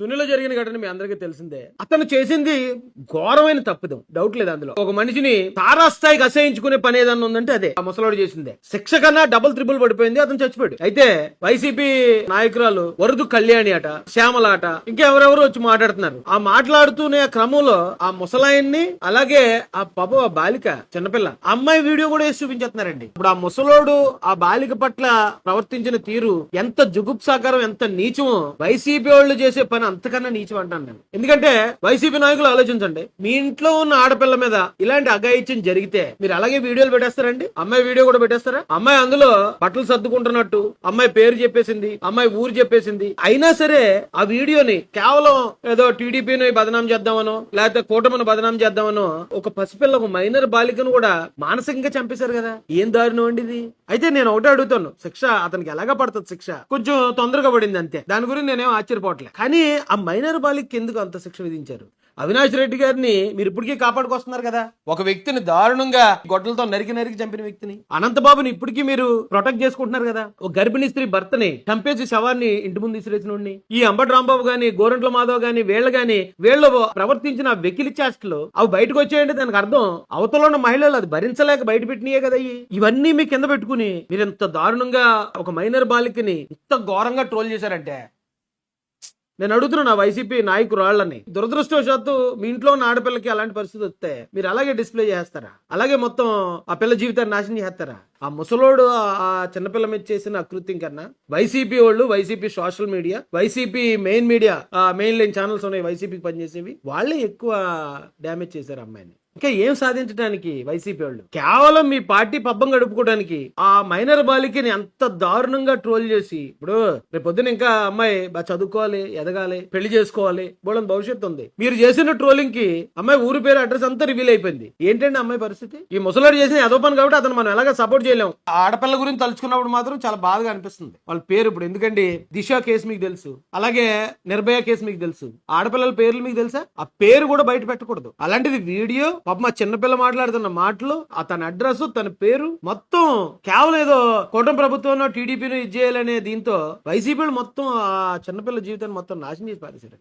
తునిలో జరిగిన ఘటన మీ అందరికీ తెలిసిందే. అతను చేసింది ఘోరమైన తప్పిదం. డౌట్ లేదు అందులో. ఒక మనిషిని తారాస్థాయికి అసహించుకునే పని ఏదన్నా ఉందంటే అదే. ఆ ముసలోడు చేసిందే. శిక్ష కన్నా డబుల్ త్రిబుల్ పడిపోయింది అతను చచ్చిపోయాడు. అయితే వైసీపీ నాయకురాలు వరదు కళ్యాణి అట శ్యామలాట ఇంకెవరెవరు వచ్చి మాట్లాడుతున్నారు. ఆ మాట్లాడుతూనే క్రమంలో ఆ ముసలాయన్ని అలాగే ఆ పాప ఆ బాలిక చిన్నపిల్ల అమ్మాయి వీడియో కూడా వేసి చూపించేస్తున్నారండి. ఇప్పుడు ఆ ముసలోడు ఆ బాలిక పట్ల ప్రవర్తించిన తీరు ఎంత జుగుప్సాకారం ఎంత నీచమో వైసీపీ వాళ్ళు చేసే పని అంతకన్నా నీచం అంటాను నేను. ఎందుకంటే వైసీపీ నాయకులు ఆలోచించండి. మీ ఇంట్లో ఉన్న ఆడపిల్ల మీద ఇలాంటి అఘాయిత్యం జరిగితే మీరు అలాగే వీడియోలు పెట్టేస్తారండి? అమ్మాయి వీడియో కూడా పెట్టేస్తారా? అమ్మాయి అందులో బట్టలు సర్దుకుంటున్నట్టు అమ్మాయి పేరు చెప్పేసింది అమ్మాయి ఊరు చెప్పేసింది. అయినా సరే ఆ వీడియోని కేవలం ఏదో టీడీపీని బదనాం చేద్దామనో లేకపోతే కూటమిని బదనాం చేద్దామనో ఒక పసిపిల్ల ఒక మైనర్ బాలికను కూడా మానసికంగా చంపేశారు కదా. ఏం దారుణం అండి ఇది? అయితే నేను ఒకటే అడుగుతాను. శిక్ష అతనికి ఎలాగా పడుతుంది శిక్ష? కొంచెం తొందరగా పడింది అంతే. దాని గురించి నేనేం ఆశ్చర్యపోవట్లేదు కానీ ఆ మైనర్ బాలికకి ఎందుకు అంత శిక్ష విధించారు? అవినాష్ రెడ్డి గారిని మీరు ఇప్పటికీ కాపాడుకొస్తున్నారు కదా. ఒక వ్యక్తిని దారుణంగా గొడ్డలతో నరికి నరికి చంపిన వ్యక్తిని. అనంతబాబుని ఇప్పటికీ మీరు ప్రొటెక్ట్ చేసుకుంటున్నారు కదా. ఒక గర్భిణీ స్త్రీ భర్తని చంపేసి శవాన్ని ఇంటి ముందు విసిరేసిన ఈ అంబటి రాంబాబు గాని గోరంట్ల మాధవ్ గాని వీళ్ళ గాని వీళ్ళు ప్రవర్తించిన వెకిలి చేష్టలు అవి బయటకు వచ్చాయంటే దానికి అర్థం. అవతల ఉన్న మహిళలు అది భరించలేక బయట పెట్టినయే కదా. ఇవన్నీ మీ కింద పెట్టుకుని మీరు ఇంత దారుణంగా ఒక మైనర్ బాలికని ఇంత ఘోరంగా ట్రోల్ చేశారంటే నేను అడుగుతున్నా నా వైసీపీ నాయకురాళ్ళని. దురదృష్టవశాత్తు మీ ఇంట్లో ఉన్న ఆడపిల్లకి అలాంటి పరిస్థితి వస్తే మీరు అలాగే డిస్ప్లే చేస్తారా? అలాగే మొత్తం ఆ పిల్ల జీవితాన్ని నాశనం చేస్తారా? ఆ ముసలోడు ఆ- చిన్నపిల్ల మీద చేసిన అకృత్యం కన్నా వైసీపీ వాళ్ళు YCP social media YCP main media main line channels ఉన్నాయి వైసీపీకి పనిచేసేవి వాళ్ళే ఎక్కువ డ్యామేజ్ చేశారు అమ్మాయిని. ఇంకా ఏం సాధించడానికి వైసీపీ వాళ్ళు? కేవలం మీ పార్టీ పబ్బం గడుపుకోవడానికి ఆ మైనర్ బాలికని అంత దారుణంగా ట్రోల్ చేసి ఇప్పుడు రేపు పొద్దున ఇంకా అమ్మాయి బాగా చదువుకోవాలి ఎదగాలి పెళ్ళి చేసుకోవాలి బోళం భవిష్యత్తు ఉంది. మీరు చేసిన ట్రోలింగ్కి అమ్మాయి ఊరి పేరు అడ్రస్ అంతా రివీల్ అయిపోయింది. ఏంటండి అమ్మాయి పరిస్థితి? ఈ ముసలాడు చేసిన ఎదో పని కాబట్టి అతను మనం ఎలాగ సపోర్ట్ చేయలేము ఆ ఆడపిల్ల గురించి తలుచుకున్నప్పుడు మాత్రం చాలా బాధగా అనిపిస్తుంది. వాళ్ళ పేరు ఇప్పుడు ఎందుకంటే దిశ కేసు మీకు తెలుసు. అలాగే నిర్భయ కేసు మీకు తెలుసు. ఆడపిల్లల పేర్లు మీకు తెలుసా? ఆ పేరు కూడా బయట పెట్టకూడదు. అలాంటిది వీడియో పాప మా చిన్నపిల్ల మాట్లాడుతున్న మాటలు ఆ తన అడ్రస్ తన పేరు మొత్తం కేవలం ఏదో కూటమి ప్రభుత్వం టీడీపీని ఇది చేయాలనే దీంతో వైసీపీ మొత్తం ఆ చిన్నపిల్ల జీవితాన్ని మొత్తం నాశనం చేసి పారేశారు